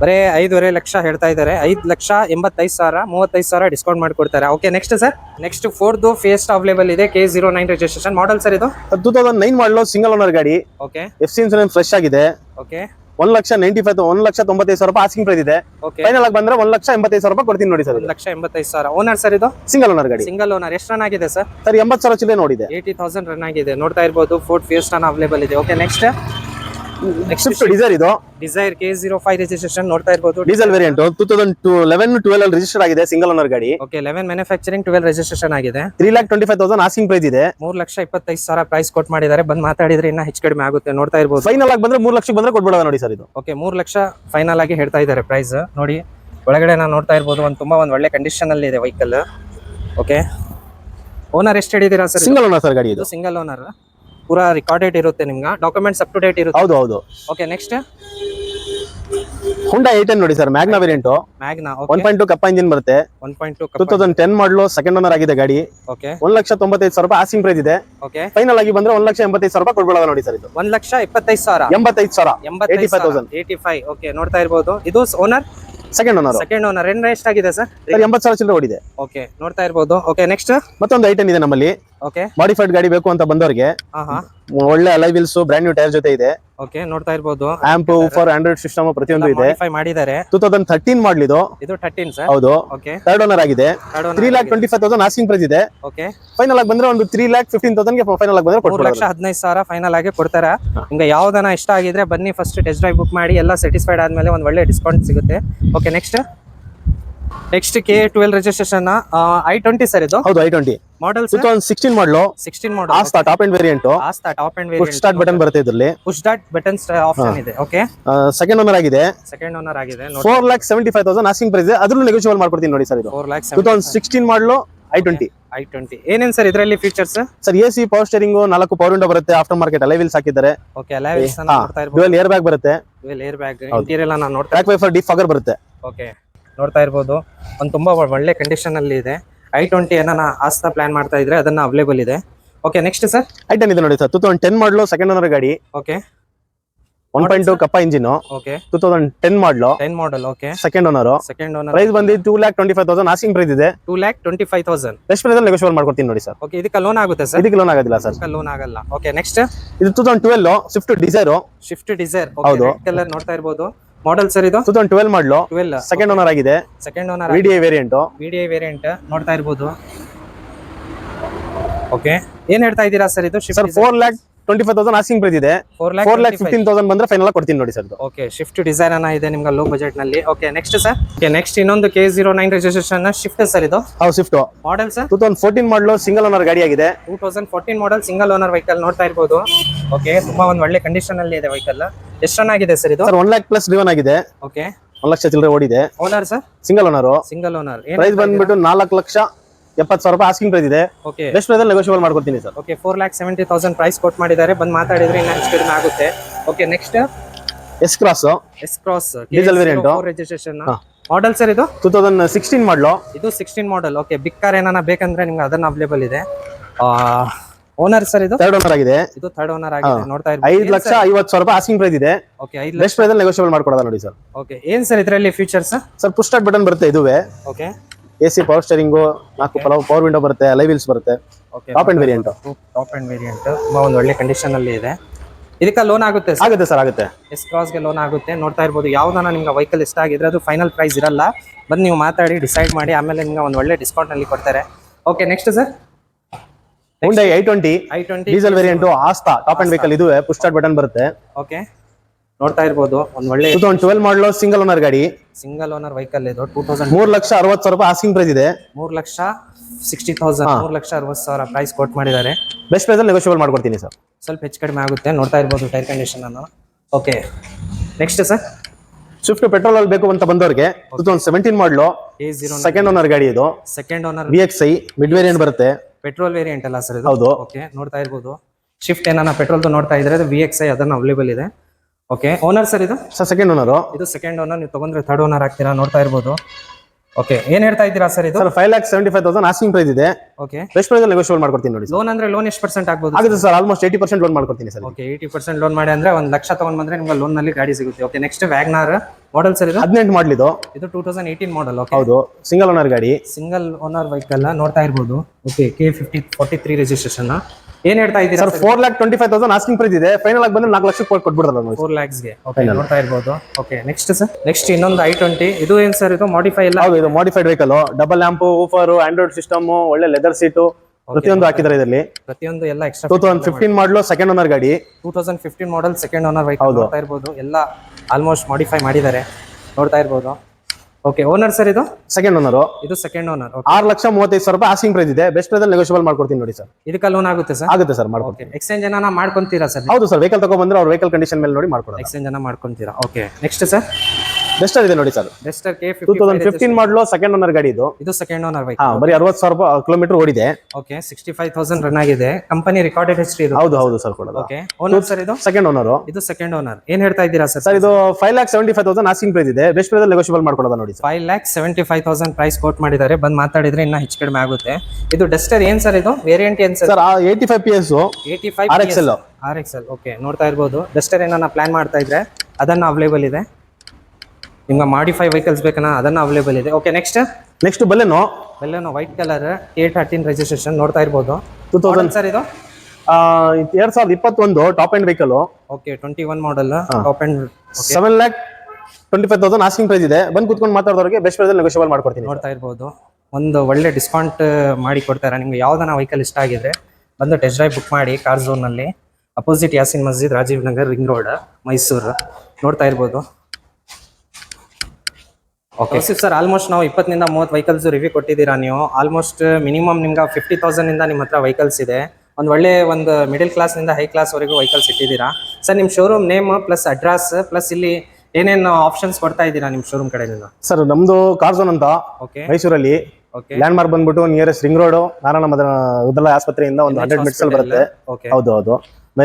ಬರೀ ಐದುವರೆ ಲಕ್ಷ ಹೇಳ್ತಾ ಇದ್ದಾರೆ. ಐದು ಲಕ್ಷ ಎಂಬತ್ತೈದು ಸಾವಿರ ಮೂವತ್ತೈದು ಸಾವಿರ ಡಿಸ್ಕೌಂಟ್ ಮಾಡ್ಕೊಡ್ತಾರೆ. Okay next sir next ಫೋರ್ದು faced available ಇದೆ K zero nine registration model sir ಇದು? Two thousand nine model single owner ಗಾಡಿ. Okay F C insurance fresh ಆಗಿದೆ. ಓಕೆ ಒಂದ್ ಲಕ್ಷ ನೈಂಟಿ ಫೈವ್ ಒಂದ್ ಲಕ್ಷ ತೊಂಬತ್ತೈದು ಸಾವಿರ ರೂಪಾಯಿ ಆಸಿಂಗ್ ಪ್ರೈಸ್ ಇದೆ. ಓಕೆ ಫೈನಲ್ ಆಗಿ ಬಂದ್ರೆ ಒಂದ್ ಲಕ್ಷ ಎಂಬತ್ತೈದು ಸಾವಿರ ರೂಪಾಯಿ ಕೊಡ್ತೀನಿ ನೋಡಿ ಸರ್ ಒಂದು ಲಕ್ಷ ಎಂಬತ್ತೈದು ಸಾವಿರ. ಓನರ್ ಸರ್ ಇದು? ಸಿಂಗಲ್ ಓನರ್ ಗಾಡಿ. ಸಿಂಗಲ್ ಓನರ್ ಎಷ್ಟು ರನ್ ಆಗಿದೆ ಸರ್ ಸರ್ ಎಂಬತ್ತು ಸಾವಿರ ಚಿಲ್ಲೆ ನೋಡಿದೆ. ಏಯ್ಟಿ ತೌಸಂಡ್ ರನ್ ಆಗಿದೆ. ನೋಡ್ತಾ ಇರ್ಬೋದು ಫೋರ್ಟ್ ಫಿಯರ್ ಅನ್ನ ಅವೈಲೇಬಲ್ ಇದೆ. ಓಕೆ ನೆಕ್ಸ್ಟ್ ನೆಕ್ಸ್ಟ್ ಡಿಸೈರ್ ಇದು? Dzire K zero five registration ನೋಡ್ತಾ ಇರ್ಬೋದು. Diesel variant two thousand to eleven twelve ಅಲ್ಲಿ ರಿಜಿಸ್ಟರ್ ಆಗಿದೆ ಸಿಂಗಲ್ ಓನರ್ ಗಾಡಿ. Okay eleven manufacturing twelve registration ಆಗಿದೆ. Three lakh twenty five thousand asking price ಇದೆ. ಮೂರ್ ಲಕ್ಷ ಇಪ್ಪತ್ತೈದು ಸಾವಿರ ಪ್ರೈಸ್ ಕೊಟ್ಟು ಮಾಡಿದ್ದಾರೆ. ಬಂದು ಮಾತಾಡಿದ್ರೆ ಇನ್ನ ಹೆಚ್ಚು ಕಡಿಮೆ ಆಗುತ್ತೆ ನೋಡ್ತಾ ಇರ್ಬೋದು. ಫೈನಲ್ ಆಗಿ ಬಂದ್ರೆ ಮೂರು ಲಕ್ಷ ಬಂದ್ರೆ ಕೊಟ್ಬಿಡೋದ ನೋಡಿ ಸರ್ ಇದು. ಓಕೆ ಮೂರು ಲಕ್ಷ ಫೈನಲ್ ಆಗಿ ಹೇಳ್ತಾ ಇದ್ದಾರೆ ಪ್ರೈಸ್ ನೋಡಿ ಒಳಗಡೆ ನಾನು ನೋಡ್ತಾ ಇರ್ಬೋದು ಒಂದು ತುಂಬಾ ಒಂದು ಒಳ್ಳೆ ಕಂಡೀಷನ್ ಅಲ್ಲಿ ಇದೆ ವೆಹಿಕಲ್ ಓಕೆ ಓನರ್ ಎಷ್ಟು ಹಿಡಿದಿರಾ ಸರ್ ಸಿಂಗಲ್ ಓನರ್ ಸರ್ ಗಾಡಿ ಇದು. ಸಿಂಗಲ್ ಓನರ್ ಪೂರಾ ರೆಕಾರ್ಡೆಡ್ ಇರುತ್ತೆ ನಿಮ್ಗೆ. ಡಾಕ್ಯುಮೆಂಟ್ಸ್ ಅಪ್ ಟು ಡೇಟ್ ಇರುತ್ತೆ. ಹೌದು ಹೌದು. ಓಕೆ ನೆಕ್ಸ್ಟ್ ಹುಂಡಾ ಏಟ್ ನೋಡಿ sir Magna variant Magna one point two Kappa engine ಬರುತ್ತೆ. One point two two thousand ten model second owner ಆಗಿದೆ ಗಾಡಿ. ಓಕೆ ಒಂದ್ ಲಕ್ಷ ತೊಂಬತ್ತೈದು ಸಾವಿರ ರೂಪಾಯಿ ಆಸಿಂಗ್ ಪ್ರೈಸ್ ಇದೆ. ಓಕೆ ಫೈನಲ್ ಆಗಿ ಬಂದ್ರೆ ಒಂದ್ ಲಕ್ಷ ಎಂಬತ್ತೈದು ಸಾವಿರ ರೂಪಾಯಿ ನೋಡಿ ಸರ್ ಇದು. ಒಂದ್ ಲಕ್ಷ ಇಪ್ಪತ್ತೈದು ಸಾವಿರ. ಎಂಬತ್ತೈದು ಸಾವಿರ. ಎಂಬತ್ತೈದು 85,000. ಏಯ್ಟಿ ಫೈವ್ ಓಕೆ ನೋಡ್ತಾ ಇರ್ಬೋದು. ಇದು owner second owner second owner rent ಎಷ್ಟಾಗಿದೆ ಸರ್? ಸರ್ ಎಂಬತ್ತು ಸಾವಿರ ಚಿಲ್ಲರೆ ಓಡಿದೆ. ಓಕೆ ನೋಡ್ತಾ ಇರ್ಬೋದು. ಓಕೆ ನೆಕ್ಸ್ಟ್ ಮತ್ತೊಂದು ಐಟಮ್ ಇದೆ ನಮ್ಮಲ್ಲಿ. ಓಕೆ ಮಾಡಿಫೈಡ್ ಗಾಡಿ ಬೇಕು ಅಂತ ಬಂದವರಿಗೆ. ಒಳ್ಳೆ ಅಲೈವಿಲ್ಸ್ ಬ್ರ್ಯಾಂಡ್ ನ್ಯೂ ಟೈರ್ ಜೊತೆ ಇದೆ. ಓಕೆ ನೋಡ್ತಾ ಇರಬಹುದು ಆಂಪ್ ಫಾರ್ ಆಂಡ್ರಾಯ್ಡ್ ಸಿಸ್ಟಮ್ ಪ್ರತಿಯೊಂದು ಇದೆ. ಮಾಡಿದ್ದಾರೆ. ಟೂ ತೌಸಂಡ್ ತರ್ಟೀನ್ ಮಾಡ್ಲಿದು. ಇದು ಥರ್ಟೀನ್ ಸರ್ ಹೌದು. ಓಕೆ ಥರ್ಡ್ ಓನರ್ ಆಗಿದೆ. Three lakh twenty five thousand asking price ಇದೆ. ಓಕೆ ಫೈನಲ್ ಆಗಿ ಬಂದ್ರೆ ಒಂದು three lakh fifteen thousand final ಆಗಿ ಬಂದ್ರೆ ಮೂರು ಲಕ್ಷ ಹದಿನೈದು ಸಾವಿರ ಫೈನಲ್ ಆಗಿ ಕೊಡ್ತಾರೆ. ನಿಮ್ಗೆ ಯಾವ್ದನ ಇಷ್ಟ ಆಗಿದ್ರೆ ಬನ್ನಿ ಫಸ್ಟ್ ಟೆಸ್ಟ್ ಡ್ರೈವ್ ಬುಕ್ ಮಾಡಿ ಎಲ್ಲ ಸ್ಯಾಟಿಸ್ಫೈಡ್ ಆದ್ಮೇಲೆ ಒಂದು ಒಳ್ಳೆ ಡಿಸ್ಕೌಂಟ್ ಸಿಗುತ್ತೆ. Okay next next K twelve registration I twenty sir ಇದು. ಹೌದು I twenty model two thousand sixteen model sixteen model Asta top end variant Asta top end variant start button ಬರುತ್ತೆ ಇದರಲ್ಲಿ. ಪುಷ್ ಡಾಟ್ ಬಟನ್ ಆಪ್ಷನ್ ಇದೆ okay second owner ಆಗಿದೆ. Second owner ಆಗಿದೆ four lakh seventy five thousand asking price ಅದ್ರಲ್ಲೂ negotiable ಮಾಡ್ಕೊಡ್ತೀನಿ ನೋಡಿ sir ಇದು. Four lakh two thousand sixteen model I twenty I twenty ಏನೇನ್ ಸರ್ ಇದರಲ್ಲಿ features sir A C power steering ನಾಲ್ಕು power window ಬರುತ್ತೆ ಆಫ್ಟರ್ ಮಾರ್ಕೆಟ್ ಅಲೈ ವೀಲ್ಸ್ ಹಾಕಿದ್ದಾರೆ okay dual air bag ಬರುತ್ತೆ. ಏರ್ ಬ್ಯಾಗ್ ಇಂಟೀರಿಯರ್ ನಾನು ನೋಡ್ತಾ track wiper defogger ಬರುತ್ತೆ. Okay ನೋಡ್ತಾ ಇರ್ಬೋದು. ಒಂದು ತುಂಬಾ ಒಳ್ಳೆ ಕಂಡೀಷನ್ ಅಲ್ಲಿ ಇದೆ. ಐ ಟ್ವೆಂಟಿ ಏನಾನ ಆಸ್ತಾ ಪ್ಲಾನ್ ಮಾಡ್ತಾ ಇದ್ರೆ ಅದನ್ನ ಅವೈಲೇಬಲ್ ಇದೆ. Okay next sir I ten ಇದೆ ನೋಡಿ ಸರ್ ಟೂ ತೌಸಂಡ್ ಟೆನ್ ಮಾಡಲು ಸೆಕೆಂಡ್ ಓನರ್ ಗಾಡಿ. Okay one point two Kappa engine okay two thousand ten ಮಾಡಲು. ಟೆನ್ ಮಾಡಲ್ okay second owner second owner price ಬಂದು two lakh twenty five thousand asking price ಇದೆ. Two lakh twenty five thousand ಎಷ್ಟು price negotiable ಮಾಡ್ಕೊಡ್ತೀನಿ ನೋಡಿ sir okay ಇದಕ್ಕೆ loan ಆಗುತ್ತೆ sir ಇದಕ್ಕೆ loan ಆಗೋದಿಲ್ಲ ಸರ್ ಇದಕ್ಕೆ ಲೋನ್ ಆಗಲ್ಲ. ಓಕೆ ನೆಕ್ಸ್ಟ್ ಇದು two thousand twelve Swift Dzire Swift Dzire ಹೌದು. ಕಲರ್ ನೋಡ್ತಾ ಇರ್ಬೋದು. ಮಾಡಲ್ ಸರ್ ಇದು? ಟೂ ತೌಸಂಡ್ ಟ್ವೆಲ್ ಮಾಡಲು. ಟ್ವೆಲ್ ಸೆಕೆಂಡ್ ಓನರ್ ಆಗಿದೆ. Second owner video D I variant VDI variant ನೋಡ್ತಾ ಇರ್ಬೋದು. ಓಕೆ ಏನ್ ಹೇಳ್ತಾ ಇದ್ದೀರಾ ಸರ್ ಇದು? Sir four lakh twenty five thousand asking price ಇದೆ. Four four lakh lakh fifteen thousand ಬಂದ್ರೆ ಫೈನಲ್ ಕೊಡ್ತೀನಿ ನೋಡಿ ಸರ್ ಓಕೆ ಶಿಫ್ಟ್ ಡಿಸೈನ್ ಅನ್ನ ಇದೆ ನಿಮ್ಗೆ ಲೋ ಬಜೆಟ್ನಲ್ಲಿ. Okay next sir okay next ಇನ್ನೊಂದು K zero nine registration Swift sir ಇದು. ಹೌದು Swift model sir two thousand fourteen ಮಾಡಲು ಸಿಂಗಲ್ ಓನರ್ ಗಾಡಿ ಆಗಿದೆ. Two thousand fourteen model single owner vehicle ನೋಡ್ತಾ ಇರ್ಬೋದು. ಓಕೆ ತುಂಬಾ ಒಂದು ಒಳ್ಳೆ ಕಂಡೀಷನ್ ಅಲ್ಲಿ ಇದೆ ವೆಹಿಕಲ್ ಎಷ್ಟು ಆಗಿದೆ ಸರ್ ಇದು? Sir one lakh plus driven ಆಗಿದೆ. ಓಕೆ ಒಂದ್ ಲಕ್ಷ ಚಿಲ್ಲರೆ ಓಡಿದೆ. Owner sir single owner single owner price ಬಂದ್ಬಿಟ್ಟು ನಾಲ್ಕು ಲಕ್ಷ ಎಪ್ಪತ್ತು ಸಾವಿರ ರೂಪಾಯಿ ಆಸ್ಕಿಂಗ್ ಪ್ರೈಸ್ ಇದೆ. ಓಕೆ ಬೆಸ್ಟ್ ಪ್ರೈಸ್ ನೆಗೋಷಿಯಬಲ್ ಮಾಡ್ಕೊಡ್ತೀನಿ sir. Okay four lakh seventy thousand price ಕೊಟ್ ಮಾಡಿದ್ದಾರೆ. ಬಂದು ಮಾತಾಡಿದ್ರೆ ಇನ್ನ ಹೆಚ್ಚು ಕಡಿಮೆ ಆಗುತ್ತೆ. Okay next S cross S cross diesel variant registration model sir ಇದು? ಟೂ ತೌಸಂಡ್ ಸಿಕ್ಸ್ಟೀನ್ ಮಾಡಲು ಇದು sixteen model okay big car ಏನಾನ ಬೇಕಂದ್ರೆ ನಿಮ್ಗೆ ಅದನ್ನ ಅವೈಲೇಬಲ್ ಇದೆ. ಓನರ್ ಸರ್ ಇದು? ಥರ್ಡ್ ಓನರ್ ಆಗಿದೆ. ಇದು ಥರ್ಡ್ ಓನರ್ ಆಗಿದೆ. ನೋಡ್ತಾ ಐದು ಇರ್ಬೋದು ಲಕ್ಷ ಐವತ್ತು ಸಾವಿರ ರೂಪಾಯಿ ಆಸ್ಕಿಂಗ್ ಪ್ರೈಸ್ ಇದೆ. ಓಕೆ ಐದು ಲಕ್ಷ. ಬೆಸ್ಟ್ ಪ್ರೈಸ್ ನೆಗೋಷಿಯಬಲ್ ಮಾಡ್ಕೊಡೋದ ನೋಡಿ ಸರ್ ಓಕೆ ಏನ್ ಸರ್ ಇದರಲ್ಲಿ features sir push start button ಬರುತ್ತೆ ಇದುವೇ. Okay A C power steering ನಾಲ್ಕು ಪವರ್ ಪವರ್ ವಿಂಡೋ ಬರುತ್ತೆ ಲೈವ್ ವೀಲ್ಸ್ ಬರುತ್ತೆ. Okay top end variant top end variant ತುಂಬಾ ಒಂದು ಒಳ್ಳೆ ಕಂಡೀಷನ್ ಅಲ್ಲಿ ಇದೆ. ಇದಕ್ಕೆ ಲೋನ್ ಆಗುತ್ತೆ ಸರ್ ಆಗುತ್ತೆ ಸರ್ ಆಗುತ್ತೆ. ಎಸ್ ಕ್ರಾಸ್ಗೆ ಲೋನ್ ಆಗುತ್ತೆ. ನೋಡ್ತಾ ಇರ್ಬೋದು ಯಾವ್ದಾನ ನಿಮ್ಗೆ ವೆಹಿಕಲ್ ಇಷ್ಟ ಆಗಿದ್ರೆ ಅದು ಫೈನಲ್ ಪ್ರೈಸ್ ಇರಲ್ಲ. ಬಂದು ನೀವು ಮಾತಾಡಿ ಡಿಸೈಡ್ ಮಾಡಿ ಆಮೇಲೆ ನಿಮ್ಗೆ ಒಂದು ಒಳ್ಳೆ ಡಿಸ್ಕೌಂಟ್ ಅಲ್ಲಿ ಕೊಡ್ತಾರೆ. Okay next sir Hyundai I twenty I twenty diesel variant Asta top end vehicle ಇದು ಪುಷ್ ಸ್ಟಾರ್ಟ್ ಬಟನ್ ಬರುತ್ತೆ. ಓಕೆ ನೋಡ್ತಾ ಇರ್ಬೋದು ಒಂದ್ ಒಳ್ಳೆ ಟೂ ತೌಸಂಡ್ ಟ್ವೆಲ್ ಮಾಡಲು ಸಿಂಗಲ್ ಓನರ್ ಗಾಡಿ. ಸಿಂಗಲ್ ಓನರ್ ವೆಹಿಕಲ್ ಇದು ಟೂ ತೌಸಂಡ್ ಮೂರ್ ಲಕ್ಷ ಅರವತ್ತು ಸಾವಿರ ರೂಪಾಯಿ ಆಸ್ಕಿಂಗ್ ಪ್ರೈಸ್ ಇದೆ. ಮೂರ್ ಲಕ್ಷ ಸಿಕ್ಸ್ಟಿ ತೌಸಂಡ್ ಮೂರ್ ಲಕ್ಷ ಅರವತ್ತು ಸಾವಿರ ಪ್ರೈಸ್ ಕೊಟ್ ಮಾಡಿದ್ದಾರೆ. ಬೆಸ್ಟ್ ಪ್ರೈಸ್ ನೆಗೋಷಿಯಬಲ್ ಮಾಡ್ಕೊಡ್ತೀನಿ ಸರ್. ಸ್ವಲ್ಪ ಹೆಚ್ಚು ಕಡಿಮೆ ಆಗುತ್ತೆ ನೋಡ್ತಾ ಇರ್ಬೋದು ಟೈರ್ ಕಂಡೀಷನ್ ಅನ್ನು. Okay next sir Swift petrol ಅಲ್ಲಿ ಬೇಕು ಅಂತ ಬಂದವರಿಗೆ ಟೂ ತೌಸಂಡ್ ಸೆವೆಂಟೀನ್ ಮಾಡಲು ಸೆಕೆಂಡ್ ಓನರ್ ಗಾಡಿ ಇದು. Second owner V X I mid variant ಬರುತ್ತೆ. ಪೆಟ್ರೋಲ್ ವೇರಿಯಂಟ್ ಅಲ್ಲ ಸರ್ ಇದು? ಹೌದು. ಓಕೆ ನೋಡ್ತಾ ಇರ್ಬೋದು. ಶಿಫ್ಟ್ ಏನಾನ ಪೆಟ್ರೋಲ್ ನೋಡ್ತಾ ಇದ್ರೆ ಅದು ವಿ ಎಕ್ಸ್ ಐ ಅದನ್ನ ಅವೈಲೇಬಲ್ ಇದೆ. ಓಕೆ ಓನರ್ ಸರ್ ಇದು? ಸರ್ ಸೆಕೆಂಡ್ ಓನರು ಇದು ಸೆಕೆಂಡ್ ಓನರ್ ನೀವು ತಗೊಂಡ್ರೆ ಥರ್ಡ್ ಓನರ್ ಆಗ್ತೀರಾ ನೋಡ್ತಾ ಇರ್ಬೋದು. ಓಕೆ ಏನ್ ಹೇಳ್ತಾ ಇದ್ದೀರಾ ಸರ್ ಇದು? Sir five lakh seventy five thousand asking price ಇದೆ ಓಕೆ ಬೆಸ್ಟ್ ಪ್ರೈಸ್ ನೆಗೋಷಿಯಬಲ್ ಮಾಡ್ಕೊಡ್ತೀನಿ ನೋಡಿ ಲೋನ್ ಅಂದ್ರೆ ಲೋನ್ ಎಷ್ಟು ಪರ್ಸೆಂಟ್ ಆಗ್ಬೋದು ಆಗುತ್ತೆ sir almost eighty percent loan ಮಾಡ್ಕೊಡ್ತೀನಿ sir okay eighty percent loan ಮಾಡಿ ಅಂದ್ರೆ ಒಂದು ಲಕ್ಷ ತಗೊಂಡ್ ಬಂದ್ರೆ ನಿಮ್ಗೆ ಲೋನ್ನಲ್ಲಿ ಗಾಡಿ ಸಿಗುತ್ತೆ. Okay next WagonR model sir ಇದು? ಹದಿನೆಂಟು ಮಾಡಲ್ ಇದು. Two thousand eighteen model okay ಹೌದು ಸಿಂಗಲ್ ಓನರ್ ಗಾಡಿ. ಸಿಂಗಲ್ ಓನರ್ ವೆಹಿಕಲ್ ನೋಡ್ತಾ ಇರ್ಬೋದು. Okay K fifty forty three registration ಏನ್ ಹೇಳ್ತಾ ಇದ್ದೀರಾ sir four lakh twenty five thousand asking price ಇದೆ. ಫೈನಲ್ ಆಗಿ ಬಂದ್ರೆ ನಾಲ್ಕು ಲಕ್ಷಕ್ಕೆ ಕೊಟ್ಬಿಡ್ತಾರೆ ನೋಡಿ ಫೋರ್ ಲ್ಯಾಕ್ಸ್ಗೆ ಓಕೆ ನೋಡ್ತಾ ಇರ್ಬೋದು. ಓಕೆ ನೆಕ್ಸ್ಟ್ ಸರ್ ನೆಕ್ಸ್ಟ್ ಇನ್ನೊಂದು ಐ ಟ್ವೆಂಟಿ ಇದು ಏನ್ ಸರ್ ಇದು ಮಾಡಿಫೈ ಎಲ್ಲ ಹೌದು ಇದು modified vehicle double lamp woofer Android system ಒಳ್ಳೆ ಲೆದರ್ ಸೀಟು ಪ್ರತಿಯೊಂದು ಹಾಕಿದ್ರೆ ಇದರಲ್ಲಿ. ಪ್ರತಿಯೊಂದು ಎಲ್ಲ ಎಕ್ಸ್ಟ್ರಾ ಟೂ ತೌಸಂಡ್ ಫಿಫ್ಟೀನ್ ಮಾಡಲು ಸೆಕೆಂಡ್ ಓನರ್ ಗಾಡಿ. Two thousand fifteen model second owner vehicle ನೋಡ್ತಾ ಇರ್ಬೋದು. ಎಲ್ಲ ಆಲ್ಮೋಸ್ಟ್ ಮಾಡಿಫೈ ಮಾಡಿದ್ದಾರೆ. ನೋಡ್ತಾ ಇರ್ಬೋದು. ಓಕೆ ಓನರ್ ಸರ್ ಇದು? ಸೆಕೆಂಡ್ ಓನರ್ ಇದು ಸೆಕೆಂಡ್ ಓನರ್ ಆರು ಲಕ್ಷ ಮೂವತ್ತೈದು ಸಾವಿರ ರೂಪಾಯಿ ಆಸಿಂಗ್ ಪ್ರೈಸ್ ಇದೆ. ಬೆಸ್ಟ್ ಪ್ರೈಸ್ ನೆಗೋಷಿಯಬಲ್ ಮಾಡ್ಕೊಡ್ತೀನಿ ನೋಡಿ ಸರ್ ಇದಕ್ಕೆ ಲೋನ್ ಆಗುತ್ತೆ ಸರ್ ಆಗುತ್ತೆ ಸರ್ ಮಾಡ್ಕೊಡ್ತೀನಿ. ಓಕೆ ಎಕ್ಸ್ಚೇಂಜ್ ಏನಾನ ಮಾಡ್ಕೊಂತೀರಾ ಸರ್ ಹೌದು ಸರ್ ವೆಹಿಕಲ್ ತಗೊಂಡ್ಬಂದ್ರೆ ಅವ್ರ ವೆಹಿಕಲ್ ಕಂಡೀಷನ್ ಮೇಲೆ ನೋಡಿ ಮಾಡ್ಕೊಡೋದು. ಎಕ್ಸ್ಚೇಂಜ್ ಅನ್ನ ಮಾಡ್ಕೊಂತೀರಾ? ಓಕೆ ನೆಕ್ಸ್ಟ್ ಸರ್ ಬೆಸ್ಟ್ ಇದೆ ನೋಡಿ sir. Duster K two thousand fifty fifteen ಮಾಡಲು ಸೆಕೆಂಡ್ ಓನರ್ ಗಾಡಿ ಇದು. ಇದು ಸೆಕೆಂಡ್ ಓನರ್ ಹಾ ವೆಹಿಕಲ್ ಬರೀ ಅರವತ್ತು ಸಾವಿರ ರೂಪಾಯಿ ಕಿಲೋಮೀಟರ್ ಓಡಿದೆ. Okay sixty five thousand run ಆಗಿದೆ. ಕಂಪನಿ ರೆಕಾರ್ಡೆಡ್ ಹಿಸ್ಟ್ರಿ ಇದು. ಹೌದು ಹೌದು ಸರ್ ಕೊಡೋದು. ಓಕೆ ಓನರ್ ಸರ್ ಇದು? ಸೆಕೆಂಡ್ ಓನರ್ ಇದು ಸೆಕೆಂಡ್ ಓನರ್ ಏನ್ ಹೇಳ್ತಾ ಇದ್ದೀರಾ ಸರ್ ಸರ್ ಇದು five lakh seventy five thousand asking price ಇದೆ ಬೆಸ್ಟ್ ಪ್ರೈಸ್ ನೆಗೋಷಿಯಬಲ್ ಮಾಡ್ಕೊಳ್ಳೋದು ನೋಡಿ sir five lakh seventy five thousand price quote ಮಾಡಿದ್ದಾರೆ. ಬಂದು ಮಾತಾಡಿದ್ರೆ ಇನ್ನ ಹೆಚ್ಚು ಕಡಿಮೆ ಆಗುತ್ತೆ. ಇದು ಡಸ್ಟರ್ ಏನ್ ಸರ್ ಇದು? ವೇರಿಯಂಟ್ ಏನ್ sir sir eighty five P S eighty five R X L R X L okay ನೋಡ್ತಾ ಇರ್ಬೋದು. ಡಸ್ಟರ್ ಏನನ್ನ ಪ್ಲಾನ್ ಮಾಡ್ತಾ ಇದ್ರೆ ಅದನ್ನ ಅವೈಲೇಬಲ್ ಇದೆ. ನಿಮ್ಗೆ ಮಾಡಿಫೈ ವೆಹಿಕಲ್ಸ್ ಬೇಕನ್ನ ಅದನ್ನ ಅವೈಲೇಬಲ್ ಇದೆ. ಓಕೆ ನೆಕ್ಸ್ಟ್ ನೆಕ್ಸ್ಟ್ ಬಲ್ಲೆನು ಬೆಲೆನು white colour K thirteen registration ನೋಡ್ತಾ ಇರ್ಬೋದು. ಟೂ ತೌಸಂಡ್ ಸರ್ ಇದು? ಎರಡ್ ಸಾವಿರದ ಇಪ್ಪತ್ತೊಂದು top end vehicle okay twenty one model top end seven lakh twenty five thousand asking price ಇದೆ. ಬಂದು ಕುತ್ಕೊಂಡು ಮಾತಾಡೋರಿಗೆ ಬೆಸ್ಟ್ ಪ್ರೈಸ್ ನೆಗೋಷಿಯಬಲ್ ಮಾಡ್ಕೊಡ್ತೀನಿ ನೋಡ್ತಾ ಇರ್ಬೋದು. ಒಂದು ಒಳ್ಳೆ ಡಿಸ್ಕೌಂಟ್ ಮಾಡಿ ಕೊಡ್ತಾರೆ. ನಿಮ್ಗೆ ಯಾವ್ದಾನ ವೆಹಿಕಲ್ ಇಷ್ಟ ಆಗಿದ್ರೆ ಬಂದು ಟೆಸ್ಟ್ ಡ್ರೈವ್ ಬುಕ್ ಮಾಡಿ car ಝೋನಲ್ಲಿ opposite Yasin Masjid Rajiv Nagar ring road Mysuru ನೋಡ್ತಾ ಇರ್ಬೋದು. ಓಕೆ ಸರ್ ಆಲ್ಮೋಸ್ಟ್ ನಾವು ಇಪ್ಪತ್ತರಿಂದ ಮೂವತ್ತು ವೆಹಿಕಲ್ಸ್ ರಿವ್ಯೂ ಕೊಟ್ಟಿದ್ದೀರಾ ನೀವು. ಆಲ್ಮೋಸ್ಟ್ ಮಿನಿಮಮ್ ನಿಮ್ಗೆ ಫಿಫ್ಟಿ ತೌಸಂಡಿಂದ ನಿಮ್ಮ ಹತ್ರ ವೆಹಿಕಲ್ಸ್ ಇದೆ. ಒಂದು ಒಳ್ಳೆ ಒಂದು ಮಿಡಿಲ್ ಕ್ಲಾಸ್ನಿಂದ ಹೈ ಕ್ಲಾಸ್ವರೆಗೂ ವೆಹಿಕಲ್ಸ್ ಇಟ್ಟಿದ್ದೀರಾ. ಸರ್ ನಿಮ್ಮ showroom name plus address plus ಇಲ್ಲಿ ಏನೇನು ಆಪ್ಷನ್ಸ್ ಕೊಡ್ತಾ ಇದ್ದೀರಾ ನಿಮ್ಮ ಶೋರೂಮ್ ಕಡೆಯಿಂದ? ಸರ್ ನಮ್ದು ಕಾರ್ಝೋನ್ ಅಂತ. ಓಕೆ ಮೈಸೂರಲ್ಲಿ. ಓಕೆ ಲ್ಯಾಂಡ್ ಮಾರ್ಕ್ ಬಂದ್ಬಿಟ್ಟು ನಿಯರೆಸ್ಟ್ ರಿಂಗ್ ರೋಡ್ ನಾರಾಯಣ ಮದನ ಉದ್ದಲ ಆಸ್ಪತ್ರೆಯಿಂದ ಒಂದು ಹಂಡ್ರೆಡ್ ಮೀಟರ್ಸ್ ಬರುತ್ತೆ. ಓಕೆ ಹೌದು ಹೌದು.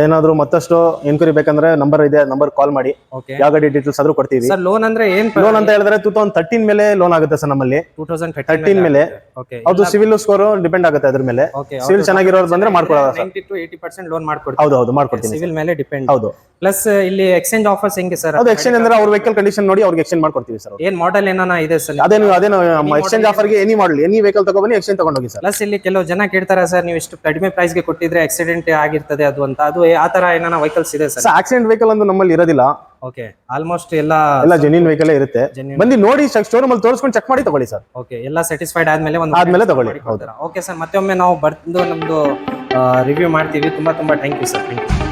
ಏನಾದ್ರು ಮತ್ತಷ್ಟು ಎನ್ಕ್ವೈರಿ ಬೇಕಂದ್ರೆ ನಂಬರ್ ಇದೆ ನಂಬರ್ ಕಾಲ್ ಮಾಡಿ. ಓಕೆ ಯಾವ ಗಾಡಿ ಡೀಟೇಲ್ಸ್ ಆದ್ರೂ ಕೊಡ್ತೀವಿ. ಸರ್ ಲೋನ್ ಅಂದ್ರೆ ಏನ್ ಲೋನ್ ಅಂತ ಹೇಳಿದ್ರೆ ಟೂ ತೌಸಂಡ್ ತರ್ಟೀನ್ ಮೇಲೆ ಲೋನ್ ಆಗುತ್ತೆ ಸರ್ ನಮ್ಮಲ್ಲಿ. ಟೂ ತೌಸಂಡ್ ತರ್ಟೀನ್ ಮೇಲೆ ಓಕೆ ಅದು ಸಿವಿಲ್ ಸ್ಕೋರ್ ಡಿಪೆಂಡ್ ಆಗುತ್ತೆ ಅದ್ರ ಮೇಲೆ. ಓಕೆ ಸಿವಿಲ್ ಚೆನ್ನಾಗಿರೋರು ಬಂದ್ರೆ ಮಾಡ್ಕೊಡೋದು ಟು ಏಯ್ಟಿ ಪರ್ಸೆಂಟ್ ಲೋನ್ ಮಾಡ್ಕೊಡ್ತೀವಿ. ಹೌದು ಹೌದು ಮಾಡ್ಕೊಡ್ತೀನಿ ಸಿವಿಲ್ ಮೇಲೆ ಡಿಪೆಂಡ್ ಹೌದು. ಪ್ಲಸ್ ಇಲ್ಲಿ ಎಕ್ಸ್ಚೇಂಜ್ ಆಫರ್ಸ್ ಹೆಂಗೆ ಸರ್ ಅದು ಎಕ್ಸ್ಚೇಂಜ್ ಅಂದ್ರೆ ಅವ್ರ ವೆಹಿಕಲ್ ಕಂಡೀಷನ್ ನೋಡಿ ಅವ್ರಿಗೆ ಎಕ್ಸ್ಚೇಂಜ್ ಮಾಡ್ಕೊಡ್ತೀವಿ ಸರ್ ಏನ್ ಮಾಡೆಲ್ ಏನಾನ ಇದೆ ಸರ್ ಅದೇನು ಅದೇನು ಎಕ್ಸ್ಚೇಂಜ್ ಆಫರ್ಗೆ ಎನಿ ಮಾಡಲ್ ಎನಿ ವೆಹಿಕಲ್ ತಗೊಬನ್ನಿ ಎಕ್ಸ್ಚೇಂಜ್ ತಗೊಂಡೋಗಿ ಸರ್ ಪ್ಲಸ್ ಇಲ್ಲಿ ಕೆಲವು ಜನ ಕೇಳ್ತಾರೆ ಸರ್ ನೀವು ಇಷ್ಟು ಕಡಿಮೆ ಪ್ರೈಸ್ಗೆ ಕೊಟ್ಟಿದ್ರೆ ಆಕ್ಸಿಡೆಂಟ್ ಆಗಿರ್ತದೆ ಅದು ಅಂತ. ಅದು ಆ ತರ ಏನಾನ ವೆಹಿಕಲ್ಸ್ ಇದೆ ಸರ್? ಆಕ್ಸಿಡೆಂಟ್ ವೆಹಿಕಲ್ ಅಂತ ನಮ್ಮಲ್ಲಿ ಇರೋದಿಲ್ಲ. ಓಕೆ ಆಲ್ಮೋಸ್ಟ್ ಎಲ್ಲ ಎಲ್ಲ ಜೆನ್ಯೂನ್ ವೆಹಿಕಲ್ ಇರುತ್ತೆ. Genuine. ಬಂದು ನೋಡಿ ಶೋರೂಮ್ ಅಲ್ಲಿ ತೋರಿಸ್ಕೊಂಡು ಚೆಕ್ ಮಾಡಿ ತಗೊಳ್ಳಿ ಸರ್. ಓಕೆ ಎಲ್ಲ ಸ್ಯಾಟಿಸ್ಫೈಡ್ ಆದ್ಮೇಲೆ ಒಂದು ಆದ್ಮೇಲೆ ತಗೊಳ್ಳಿ ಹೌದು. ಓಕೆ ಸರ್ ಮತ್ತೊಮ್ಮೆ ನಾವು ಬಂದು ನಮ್ದು ರಿವ್ಯೂ ಮಾಡ್ತೀವಿ. ತುಂಬಾ ತುಂಬಾ thank you sir thank you